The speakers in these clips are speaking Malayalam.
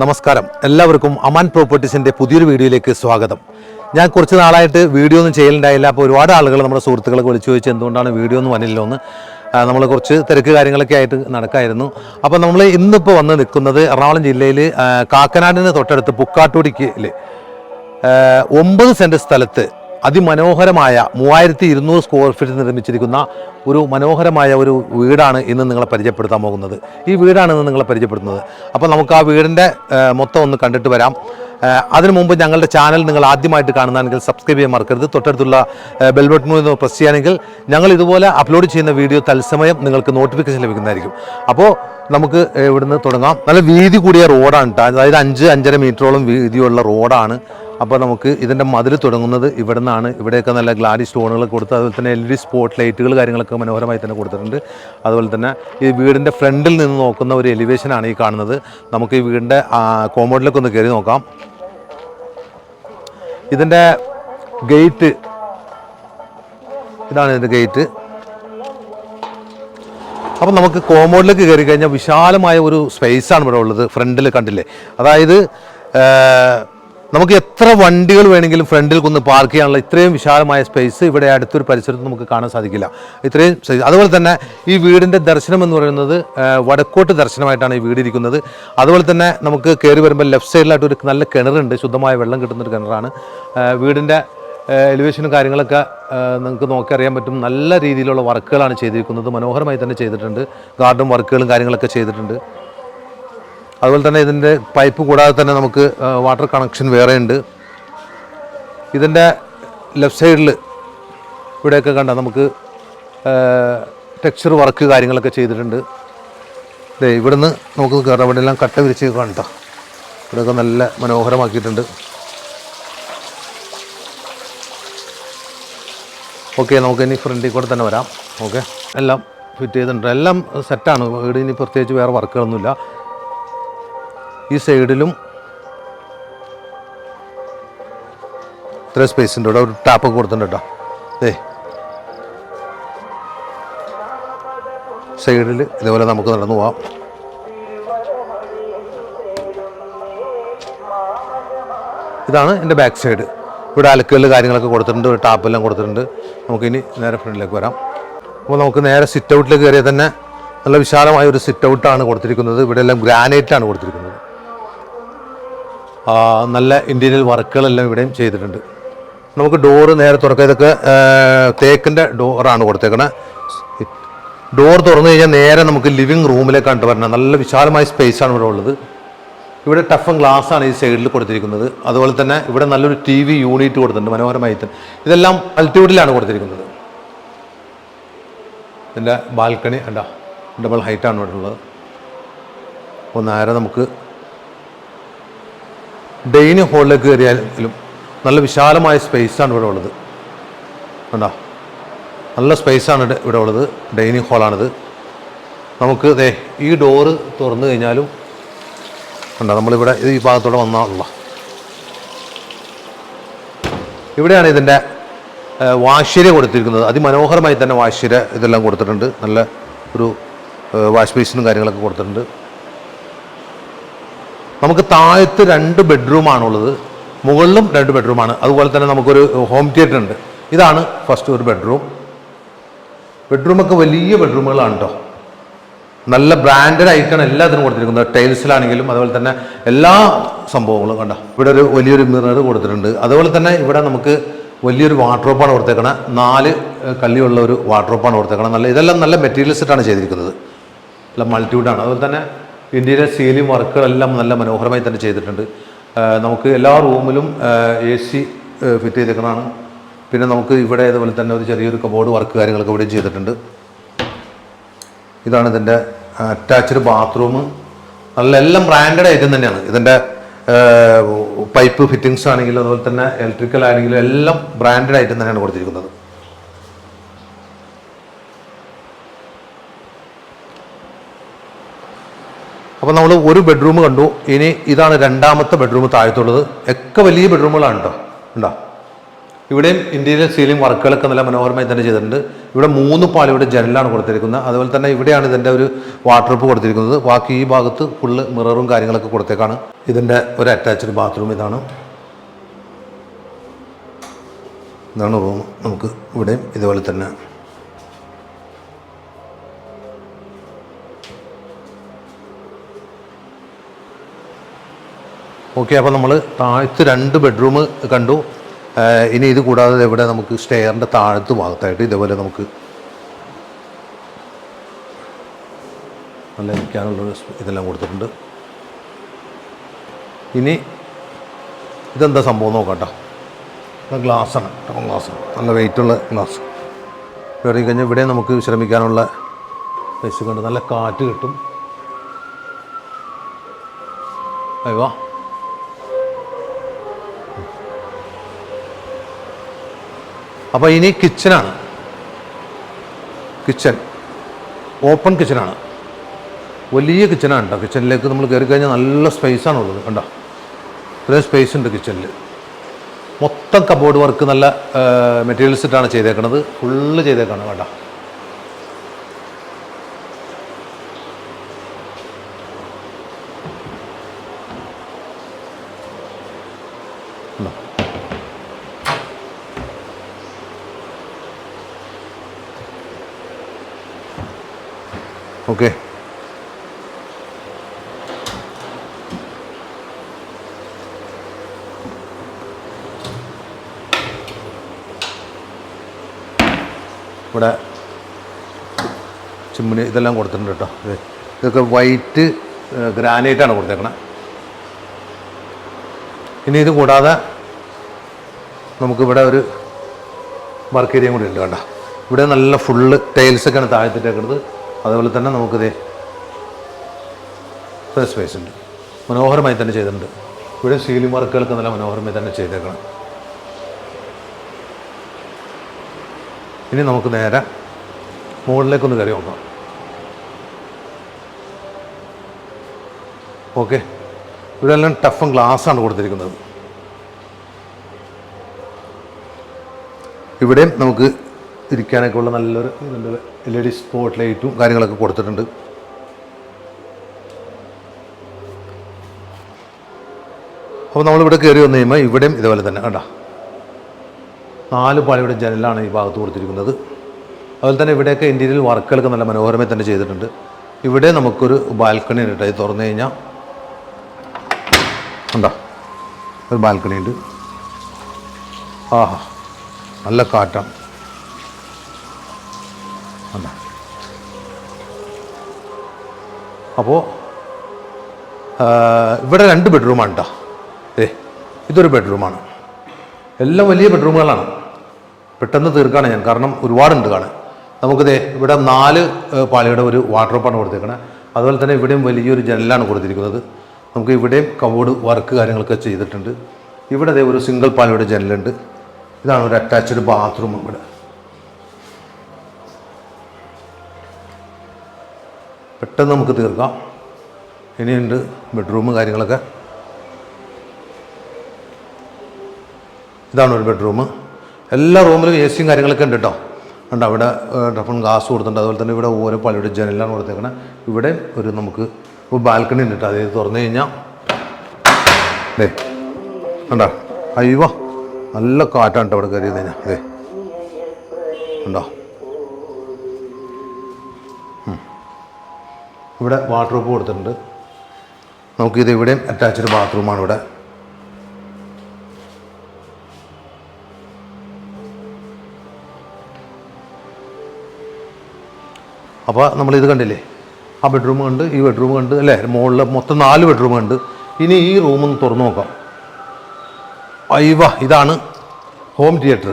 നമസ്കാരം. എല്ലാവർക്കും അമാൻ പ്രോപ്പർട്ടീസിന്റെ പുതിയൊരു വീഡിയോയിലേക്ക് സ്വാഗതം. ഞാൻ കുറച്ച് നാളായിട്ട് വീഡിയോ ഒന്നും ചെയ്യലുണ്ടായില്ല. അപ്പോൾ ഒരുപാട് ആളുകൾ നമ്മുടെ സുഹൃത്തുക്കളൊക്കെ വിളിച്ചു ചോദിച്ചു എന്തുകൊണ്ടാണ് വീഡിയോ ഒന്നും വന്നില്ലോ എന്ന് നമ്മൾ കുറച്ച് തിരക്ക് കാര്യങ്ങളൊക്കെ ആയിട്ട് നടക്കായിരുന്നു. അപ്പോൾ നമ്മൾ ഇന്നിപ്പോൾ വന്ന് നിൽക്കുന്നത് എറണാകുളം ജില്ലയിൽ കാക്കനാടിന് തൊട്ടടുത്ത് പുക്കാട്ടുടിക്കിൽ ഒമ്പത് സെന്റ് സ്ഥലത്ത് അതിമനോഹരമായ മൂവായിരത്തി ഇരുന്നൂറ് സ്ക്വയർ ഫീറ്റ് നിർമ്മിച്ചിരിക്കുന്ന ഒരു മനോഹരമായ ഒരു വീടാണ് ഇന്ന് നിങ്ങളെ പരിചയപ്പെടുത്താൻ പോകുന്നത്. ഈ വീടാണ് ഇന്ന് നിങ്ങളെ പരിചയപ്പെടുത്തുന്നത്. അപ്പോൾ നമുക്ക് ആ വീടിന്റെ മൊത്തം ഒന്ന് കണ്ടിട്ട് വരാം. അതിനു മുമ്പ് ഞങ്ങളുടെ ചാനൽ നിങ്ങൾ ആദ്യമായിട്ട് കാണുന്നതാണെങ്കിൽ സബ്സ്ക്രൈബ് ചെയ്യാൻ മറക്കരുത്. തൊട്ടടുത്തുള്ള ബെൽ ബട്ടൺ ഒന്ന് പ്രസ് ചെയ്യുകയാണെങ്കിൽ ഞങ്ങൾ ഇതുപോലെ അപ്ലോഡ് ചെയ്യുന്ന വീഡിയോ തത്സമയം നിങ്ങൾക്ക് നോട്ടിഫിക്കേഷൻ ലഭിക്കുന്നതായിരിക്കും. അപ്പോൾ നമുക്ക് ഇവിടുന്ന് തുടങ്ങാം. നല്ല വീതി കൂടിയ റോഡാണ് കേട്ടോ അതായത് അഞ്ച് അഞ്ചര മീറ്ററോളം വീതിയുള്ള റോഡാണ് അപ്പോൾ നമുക്ക് ഇതിന്റെ മതിൽ തുടങ്ങുന്നത് ഇവിടെ നിന്നാണ് ഇവിടെയൊക്കെ നല്ല ഗ്ലാഡി സ്റ്റോണുകൾ കൊടുത്ത് അതുപോലെ തന്നെ എൽ ഇ ഡി സ്പോട്ട് ലൈറ്റുകൾ കാര്യങ്ങളൊക്കെ മനോഹരമായി തന്നെ കൊടുത്തിട്ടുണ്ട്. അതുപോലെ തന്നെ ഈ വീടിന്റെ ഫ്രണ്ടിൽ നിന്ന് നോക്കുന്ന ഒരു എലിവേഷനാണ് ഈ കാണുന്നത്. നമുക്ക് ഈ വീടിന്റെ കോമ്പൗണ്ടിലേക്ക് ഒന്ന് കയറി നോക്കാം. ഇതിന്റെ ഗേറ്റ് ഇതാണ് ഇതിന്റെ ഗേറ്റ്. അപ്പം നമുക്ക് കോമ്പൗണ്ടിലേക്ക് കയറി കഴിഞ്ഞാൽ വിശാലമായ ഒരു സ്പേസാണ് ഇവിടെ ഉള്ളത് ഫ്രണ്ടിൽ കണ്ടില്ലേ? അതായത് നമുക്ക് എത്ര വണ്ടികൾ വേണമെങ്കിലും ഫ്രണ്ടിൽ കൊന്ന് പാർക്ക് ചെയ്യാനുള്ള ഇത്രയും വിശാലമായ സ്പേസ് ഇവിടെ അടുത്തൊരു പരിസരത്ത് നമുക്ക് കാണാൻ സാധിക്കില്ല. ഇത്രയും. അതുപോലെ തന്നെ ഈ വീടിന്റെ ദർശനം എന്ന് പറയുന്നത് വടക്കോട്ട് ദർശനമായിട്ടാണ് ഈ വീട് ഇരിക്കുന്നത്. അതുപോലെ തന്നെ നമുക്ക് കയറി വരുമ്പോൾ ലെഫ്റ്റ് സൈഡിലായിട്ട് ഒരു നല്ല കിണറുണ്ട്. ശുദ്ധമായ വെള്ളം കിട്ടുന്ന ഒരു കിണറാണ്. വീടിന്റെ എലിവേഷനും കാര്യങ്ങളൊക്കെ നിങ്ങൾക്ക് നോക്കി അറിയാൻ പറ്റും. നല്ല രീതിയിലുള്ള വർക്കുകളാണ് ചെയ്തിരിക്കുന്നത്. മനോഹരമായി തന്നെ ചെയ്തിട്ടുണ്ട്. ഗാർഡൻ വർക്കുകളും കാര്യങ്ങളൊക്കെ ചെയ്തിട്ടുണ്ട്. അതുപോലെ തന്നെ ഇതിന്റെ പൈപ്പ് കൂടാതെ തന്നെ നമുക്ക് വാട്ടർ കണക്ഷൻ വേറെ ഉണ്ട്. ഇതിന്റെ ലെഫ്റ്റ് സൈഡിൽ ഇവിടെയൊക്കെ കണ്ട നമുക്ക് ടെക്സ്ചർ വർക്ക് കാര്യങ്ങളൊക്കെ ചെയ്തിട്ടുണ്ട്. ദേ ഇവിടുന്ന് നമുക്ക് കയറാം ഇവിടെ എല്ലാം കട്ട വിരിച്ച് കണ്ടോ ഇവിടെയൊക്കെ നല്ല മനോഹരമാക്കിയിട്ടുണ്ട്. ഓക്കെ നമുക്ക് ഇനി ഫ്രണ്ടിൽ കൂടെ തന്നെ വരാം. ഓക്കെ എല്ലാം ഫിറ്റ് ചെയ്തിട്ടുണ്ട്. എല്ലാം സെറ്റാണ് വീട് ഇനി പ്രത്യേകിച്ച് വേറെ വർക്കുകളൊന്നുമില്ല ഈ സൈഡിലും ഇത്ര സ്പേസ് ഉണ്ട്. ഇവിടെ ഒരു ടാപ്പ് കൊടുത്തിട്ടുണ്ട് കേട്ടോ. ഏ സൈഡിൽ ഇതേപോലെ നമുക്ക് നടന്നു പോവാം. ഇതാണ് എന്റെ ബാക്ക് സൈഡ് ഇവിടെ അലക്കുകളിൽ കാര്യങ്ങളൊക്കെ കൊടുത്തിട്ടുണ്ട്. ഒരു ടാപ്പ് ടാപ്പെല്ലാം കൊടുത്തിട്ടുണ്ട്. നമുക്കിനി നേരെ ഫ്രണ്ടിലേക്ക് വരാം. അപ്പോൾ നമുക്ക് നേരെ സിറ്റ് ഔട്ടിലേക്ക് കയറിയാൽ തന്നെ നല്ല വിശാലമായ ഒരു സിറ്റ് ഔട്ടാണ് കൊടുത്തിരിക്കുന്നത്. ഇവിടെ എല്ലാം ഗ്രാനൈറ്റാണ് കൊടുത്തിരിക്കുന്നത്. നല്ല ഇന്റീരിയൽ വർക്കുകളെല്ലാം ഇവിടെയും ചെയ്തിട്ടുണ്ട്. നമുക്ക് ഡോറ് നേരെ തുറക്കുക ഇതൊക്കെ തേക്കിന്റെ ഡോറാണ് കൊടുത്തേക്കണേ. ഡോർ തുറന്നു കഴിഞ്ഞാൽ നേരെ നമുക്ക് ലിവിങ് റൂമിലേക്ക് കണ്ടു വരുന്നത് നല്ല വിശാലമായ സ്പേസാണ് ഇവിടെ ഉള്ളത്. ഇവിടെ ടഫൻ ആണ് ഈ സൈഡിൽ കൊടുത്തിരിക്കുന്നത്. അതുപോലെ തന്നെ ഇവിടെ നല്ലൊരു ടി വി യൂണിറ്റ് കൊടുത്തിട്ടുണ്ട് മനോഹരമായി തന്നെ ഇതെല്ലാം അൾട്ടിറ്റ്യൂഡിലാണ് കൊടുത്തിരിക്കുന്നത്. ഇതിന്റെ ബാൽക്കണി അല്ല ഡബിൾ ഹൈറ്റാണ് ഇവിടെ ഉള്ളത്. നേരെ നമുക്ക് ഡൈനിങ് ഹാളിലേക്ക് കയറിയാലും നല്ല വിശാലമായ സ്പേസാണ് ഇവിടെ ഉള്ളത്. കണ്ടോ? നല്ല സ്പേസാണ് ഇവിടെ- ഉള്ളത്. ഡൈനിങ് ഹാളാണിത് നമുക്ക് ദേ ഈ ഡോറ് തുറന്നു കഴിഞ്ഞാലും കണ്ടോ? നമ്മളിവിടെ ഈ ഭാഗത്തോടെ വന്നാണല്ലോ. ഇവിടെയാണ് ഇതിന്റെ വാശ്ശേര കൊടുത്തിരിക്കുന്നത്. അതിമനോഹരമായി തന്നെ വാശ്ശേര ഇതെല്ലാം കൊടുത്തിട്ടുണ്ട്. നല്ല ഒരു വാഷ് ബേസിനും കാര്യങ്ങളൊക്കെ കൊടുത്തിട്ടുണ്ട്. നമുക്ക് താഴത്ത് രണ്ട് ബെഡ്റൂമാണുള്ളത് മുകളിലും രണ്ട് ബെഡ്റൂമാണ് അതുപോലെ തന്നെ നമുക്കൊരു ഹോം തിയേറ്റർ ഉണ്ട്. ഇതാണ് ഫസ്റ്റ് ഒരു ബെഡ്റൂം ബെഡ്റൂമൊക്കെ വലിയ ബെഡ്റൂമുകളാണ് കേട്ടോ നല്ല ബ്രാൻഡഡ് ആയിട്ടാണ് എല്ലാത്തിനും കൊടുത്തിരിക്കുന്നത്. ടൈൽസിലാണെങ്കിലും അതുപോലെ തന്നെ എല്ലാ സംഭവങ്ങളും കണ്ടോ? ഇവിടെ ഒരു വലിയൊരു മിറർ കൊടുത്തിട്ടുണ്ട്. അതുപോലെ തന്നെ ഇവിടെ നമുക്ക് വലിയൊരു വാർഡ്രോപ്പാണ് കൊടുത്തേക്കണേ. നാല് കല്ലിയുള്ള ഒരു വാർഡ്രോപ്പാണ് കൊടുത്തേക്കണേ. നല്ല ഇതെല്ലാം നല്ല മെറ്റീരിയൽസ് ഇട്ടാണ് ചെയ്തിരിക്കുന്നത്. നല്ല മൾട്ടിവുഡാണ് അതുപോലെ തന്നെ ഇന്ത്യയിലെ സീലിംഗ് വർക്കുകളെല്ലാം നല്ല മനോഹരമായി തന്നെ ചെയ്തിട്ടുണ്ട്. നമുക്ക് എല്ലാ റൂമിലും എ സി ഫിറ്റ് ചെയ്തേക്കുന്നതാണ് പിന്നെ നമുക്ക് ഇവിടെ ഇതുപോലെ തന്നെ ഒരു ചെറിയൊരു കബോർഡ് വർക്ക് കാര്യങ്ങളൊക്കെ ഇവിടെ ചെയ്തിട്ടുണ്ട്. ഇതാണ് ഇതിന്റെ അറ്റാച്ച്ഡ് ബാത്റൂം നല്ല എല്ലാം ബ്രാൻഡഡ് ഐറ്റം തന്നെയാണ്. ഇതിന്റെ പൈപ്പ് ഫിറ്റിങ്സ് ആണെങ്കിലും അതുപോലെ തന്നെ ഇലക്ട്രിക്കൽ ആണെങ്കിലും എല്ലാം ബ്രാൻഡഡ് ഐറ്റം തന്നെയാണ് കൊടുത്തിരിക്കുന്നത്. അപ്പോൾ നമ്മൾ ഒരു ബെഡ്റൂം കണ്ടു. ഇനി ഇതാണ് രണ്ടാമത്തെ ബെഡ്റൂം താഴത്തുള്ളത്. ഒക്കെ വലിയ ബെഡ്റൂമുകളാണ് കേട്ടോ ഉണ്ടോ? ഇവിടെയും ഇന്ത്യയിലെ സീലിംഗ് വർക്കുകളൊക്കെ നല്ല മനോഹരമായി തന്നെ ചെയ്തിട്ടുണ്ട്. ഇവിടെ മൂന്ന് പാളിയുടെ ജനലാണ് കൊടുത്തിരിക്കുന്നത്. അതുപോലെ തന്നെ ഇവിടെയാണ് ഇതിന്റെ ഒരു വാട്ടർപ്പ് കൊടുത്തിരിക്കുന്നത്. ബാക്കി ഈ ഭാഗത്ത് ഫുള്ള് മിററും കാര്യങ്ങളൊക്കെ കൊടുത്തേക്കാണ്. ഇതിന്റെ ഒരു അറ്റാച്ച്ഡ് ബാത്റൂം ഇതാണ്. ഇതാണ് റൂം നമുക്ക് ഇവിടെയും ഇതുപോലെ തന്നെ ഓക്കെ അപ്പോൾ നമ്മൾ താഴത്ത് രണ്ട് ബെഡ്റൂം കണ്ടു. ഇനി ഇത് കൂടാതെ ഇവിടെ നമുക്ക് സ്റ്റെയറിന്റെ താഴത്ത് ഭാഗത്തായിട്ട് ഇതേപോലെ നമുക്ക് നല്ല ഇരിക്കാനുള്ള ഇതെല്ലാം കൊടുത്തിട്ടുണ്ട്. ഇനി ഇതെന്താ സംഭവം നോക്കട്ടോ. കേട്ടോ ഇത് ഗ്ലാസ്സാണ് ടൗൺ ഗ്ലാസ് നല്ല വെയിറ്റുള്ള ഗ്ലാസ്. കയറി കഴിഞ്ഞാൽ ഇവിടെ നമുക്ക് വിശ്രമിക്കാനുള്ള പ്ലേസ് കണ്ട് നല്ല കാറ്റ് കിട്ടും. അയ്യോ. അപ്പോൾ ഇനി കിച്ചനാണ് കിച്ചൻ ഓപ്പൺ കിച്ചനാണ് വലിയ കിച്ചനാണ് കേട്ടോ കിച്ചണിലേക്ക് നമ്മൾ കയറി കഴിഞ്ഞാൽ നല്ല സ്പേസാണ് ഉള്ളത്. കണ്ടോ? ഇത്രയും സ്പേസ് ഉണ്ട് കിച്ചണിൽ മൊത്തം കബോർഡ് വർക്ക് നല്ല മെറ്റീരിയൽസ് ഇട്ടാണ് ചെയ്തേക്കണത്. ഫുള്ള് ചെയ്തേക്കാണ് കേട്ടോ. ഓക്കെ. ഇവിടെ ചിമ്മിണി ഇതെല്ലാം കൊടുത്തിട്ടുണ്ട് കേട്ടോ. ഇതൊക്കെ വൈറ്റ് ഗ്രാനൈറ്റാണ് കൊടുത്തേക്കണേ. ഇനി ഇത് കൂടാതെ നമുക്കിവിടെ ഒരു വർക്ക് ഏരിയയും കൂടി ഉണ്ട് കേട്ടോ. ഇവിടെ നല്ല ഫുള്ള് ടൈൽസൊക്കെയാണ് താഴത്തിട്ടേക്കുന്നത് അതുപോലെ തന്നെ നമുക്കിത് സ്പേസ് ഉണ്ട്. മനോഹരമായി തന്നെ ചെയ്തിട്ടുണ്ട്. ഇവിടെ സീലിംഗ് വർക്കുകളൊക്കെ നല്ല മനോഹരമായി തന്നെ ചെയ്തേക്കണം. ഇനി നമുക്ക് നേരെ മുകളിലേക്കൊന്ന് കയറി നോക്കാം. ഓക്കെ ഇവിടെ എല്ലാം ടഫും ഗ്ലാസ്സാണ് കൊടുത്തിരിക്കുന്നത്. ഇവിടെയും നമുക്ക് ഇരിക്കാനൊക്കെ ഉള്ള നല്ലൊരു ഇതുണ്ട്. എൽ ഇ ഡി സ്പോട്ട് ലൈറ്റും കാര്യങ്ങളൊക്കെ കൊടുത്തിട്ടുണ്ട്. അപ്പോൾ നമ്മളിവിടെ കയറി വന്നു കഴിയുമ്പോൾ ഇവിടെയും ഇതേപോലെ തന്നെ കണ്ടോ? നാല് പാളിയുടെ ജനലാണ് ഈ ഭാഗത്ത് കൊടുത്തിരിക്കുന്നത്. അതുപോലെ തന്നെ ഇവിടെയൊക്കെ ഇന്റീരിയൽ വർക്കുകളൊക്കെ നല്ല മനോഹരമായി തന്നെ ചെയ്തിട്ടുണ്ട്. ഇവിടെ നമുക്കൊരു ബാൽക്കണി ഉണ്ട് ഇത് തുറന്നു കഴിഞ്ഞാൽ ഉണ്ടോ ഒരു ബാൽക്കണി ഉണ്ട്. ആഹാ നല്ല കാറ്റാണ് ഉണ്ടോ അപ്പോൾ ഇവിടെ രണ്ട് ബെഡ്റൂമാണ് കേട്ടോ ഏ ഇതൊരു ബെഡ്റൂമാണ് എല്ലാം വലിയ ബെഡ്റൂമുകളാണ് പെട്ടെന്ന് തീർക്കാണ് ഞാൻ. കാരണം ഒരുപാടുണ്ട് കാണാൻ. നമുക്കിതേ ഇവിടെ നാല് പാലയുടെ ഒരു വാട്ടർഡ്രോപ്പാണ് കൊടുത്തേക്കണത് അതുപോലെ തന്നെ ഇവിടെയും വലിയൊരു ജനലാണ് കൊടുത്തിരിക്കുന്നത്. നമുക്ക് ഇവിടെയും കബോർഡ് വർക്ക് കാര്യങ്ങളൊക്കെ ചെയ്തിട്ടുണ്ട്. ഇവിടെ ഒരു സിംഗിൾ പാളിയുടെ ജനലുണ്ട്. ഇതാണ് ഒരു അറ്റാച്ച്ഡ് ബാത്റൂം ഇവിടെ. പെട്ടെന്ന് നമുക്ക് തീർക്കാം. ഇനിയുണ്ട് ബെഡ്റൂം കാര്യങ്ങളൊക്കെ. ഇതാണ് ഒരു ബെഡ്റൂം എല്ലാ റൂമിലും എ സിയും കാര്യങ്ങളൊക്കെ ഉണ്ട് കേട്ടോ. ഉണ്ട് അവിടെ ഡഫൺ ഗ്ലാസ് കൊടുത്തിട്ടുണ്ട്. അതുപോലെ തന്നെ ഇവിടെ ഓരോ പള്ളിയുടെ ജനലാണ് കൊടുത്തേക്കണേ. ഇവിടെ ഒരു നമുക്ക് ഒരു ബാൽക്കണി ഉണ്ട് കേട്ടോ. അത് തുറന്നു കഴിഞ്ഞാൽ അതെ ഉണ്ടോ അയ്യോ നല്ല കാറ്റാണ് കേട്ടോ അവിടെ കയറി കഴിഞ്ഞാൽ അതെ ഉണ്ടോ ഇവിടെ വാട്ടർപ്രൂഫ് കൊടുത്തിട്ടുണ്ട്. നമുക്കിത് ഇവിടെയും അറ്റാച്ച്ഡ് ബാത്റൂമാണ് ഇവിടെ. അപ്പോൾ നമ്മൾ ഇത് കണ്ടില്ലേ? ആ ബെഡ്റൂം കണ്ട് ഈ ബെഡ്റൂം കണ്ട് അല്ലേ? മുകളിൽ മൊത്തം നാല് ബെഡ്റൂം കണ്ട്. ഇനി ഈ റൂമൊന്ന് തുറന്നു നോക്കാം. അയ്യവ ഇതാണ് ഹോം തിയേറ്റർ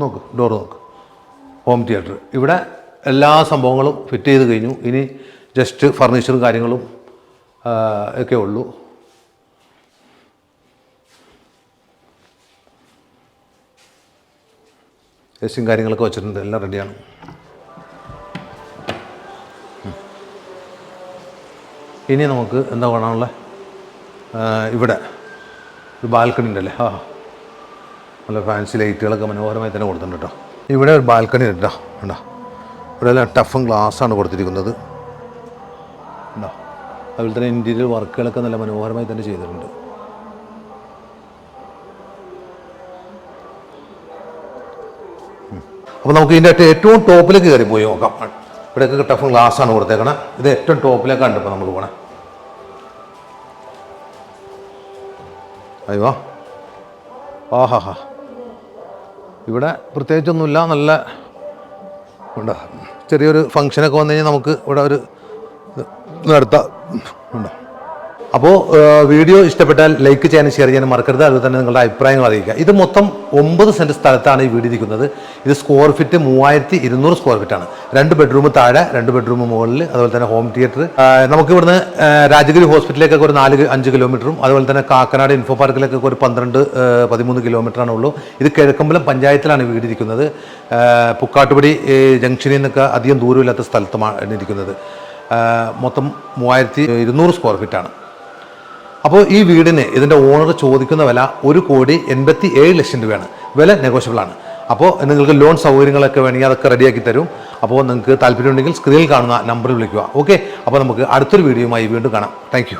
നോക്ക് ഡോർ നോക്ക്. ഹോം തിയേറ്റർ ഇവിടെ എല്ലാ സംഭവങ്ങളും ഫിറ്റ് ചെയ്ത് കഴിഞ്ഞു. ഇനി ജസ്റ്റ് ഫർണിച്ചറും കാര്യങ്ങളും ഒക്കെ ഉള്ളൂ. ഏസിയും കാര്യങ്ങളൊക്കെ വെച്ചിട്ടുണ്ട്. എല്ലാം റെഡിയാണ്. ഇനി നമുക്ക് എന്താ കാണാനുള്ള? ഇവിടെ ഒരു ബാൽക്കണി ഉണ്ടല്ലേ? ആ നല്ല ഫാൻസി ലൈറ്റുകളൊക്കെ മനോഹരമായി തന്നെ കൊടുത്തിട്ടുണ്ട് കേട്ടോ ഇവിടെ ഒരു ബാൽക്കണി ഉണ്ട് കേട്ടോ ഇവിടെ എല്ലാം ടഫും ഗ്ലാസ്സാണ് കൊടുത്തിരിക്കുന്നത്. അതുപോലെ തന്നെ ഇന്റീരിയർ വർക്കുകളൊക്കെ നല്ല മനോഹരമായി തന്നെ ചെയ്തിട്ടുണ്ട്. അപ്പോൾ നമുക്ക് ഇതിന്റെ ഏറ്റവും ടോപ്പിലേക്ക് കയറി പോയി നോക്കാം. ഇവിടെയൊക്കെ ടഫും ഗ്ലാസ്സാണ് കൊടുത്തേക്കണേ. ഇത് ഏറ്റവും ടോപ്പിലേക്കാണ് ഇപ്പോൾ നമ്മൾ പോകണേ അയ്യോ. ആഹാ ഹാ ഇവിടെ പ്രത്യേകിച്ചൊന്നുമില്ല. നല്ല ഉണ്ടോ? ചെറിയൊരു ഫങ്ഷനൊക്കെ വന്നു കഴിഞ്ഞാൽ നമുക്ക് ഇവിടെ ഒരു നടത്താം. ഉണ്ടോ? അപ്പോൾ വീഡിയോ ഇഷ്ടപ്പെട്ടാൽ ലൈക്ക് ചെയ്യാനും ഷെയർ ചെയ്യാനും മറക്കരുത്. അതുപോലെ തന്നെ നിങ്ങളുടെ അഭിപ്രായങ്ങൾ അറിയിക്കുക. ഇത് മൊത്തം ഒമ്പത് സെന്റ് സ്ഥലത്താണ് ഈ വീട് ഇരിക്കുന്നത്. ഇത് സ്ക്വയർ ഫീറ്റ് മൂവായിരത്തി ഇരുന്നൂറ് സ്ക്വയർ ഫീറ്റാണ് രണ്ട് ബെഡ്റൂം താഴെ രണ്ട് ബെഡ്റൂം മുകളിൽ അതുപോലെ തന്നെ ഹോം തിയേറ്റർ നമുക്ക് ഇവിടുന്ന് രാജഗിരി ഹോസ്പിറ്റലിലേക്കൊക്കെ ഒരു നാല് അഞ്ച് കിലോമീറ്ററും അതുപോലെ തന്നെ കാക്കനാട് ഇൻഫോ പാർക്കിലേക്കൊക്കെ ഒരു പന്ത്രണ്ട് പതിമൂന്ന് കിലോമീറ്ററാണ് ഉള്ളൂ. ഇത് കിഴക്കമ്പലം പഞ്ചായത്തിലാണ് വീട് ഇരിക്കുന്നത്. പുക്കാട്ടുപടി ജംഗ്ഷനിൽ നിന്നൊക്കെ അധികം ദൂരമില്ലാത്ത സ്ഥലത്തുമാണ് ഇരിക്കുന്നത്. മൊത്തം മൂവായിരത്തി ഇരുന്നൂറ് സ്ക്വയർ ഫീറ്റാണ് അപ്പോൾ ഈ വീടിന് ഇതിന്റെ ഓണർ ചോദിക്കുന്ന വില ഒരു കോടി എൺപത്തി ഏഴ് ലക്ഷം രൂപയാണ്. വില നെഗോഷ്യബിളാണ് അപ്പോൾ നിങ്ങൾക്ക് ലോൺ സൗകര്യങ്ങളൊക്കെ വേണമെങ്കിൽ അതൊക്കെ റെഡിയാക്കി തരും. അപ്പോൾ നിങ്ങൾക്ക് താല്പര്യമുണ്ടെങ്കിൽ സ്ക്രീനിൽ കാണുന്ന നമ്പറിൽ വിളിക്കുക. ഓക്കെ അപ്പോൾ നമുക്ക് അടുത്തൊരു വീഡിയോയുമായി വീണ്ടും കാണാം. താങ്ക്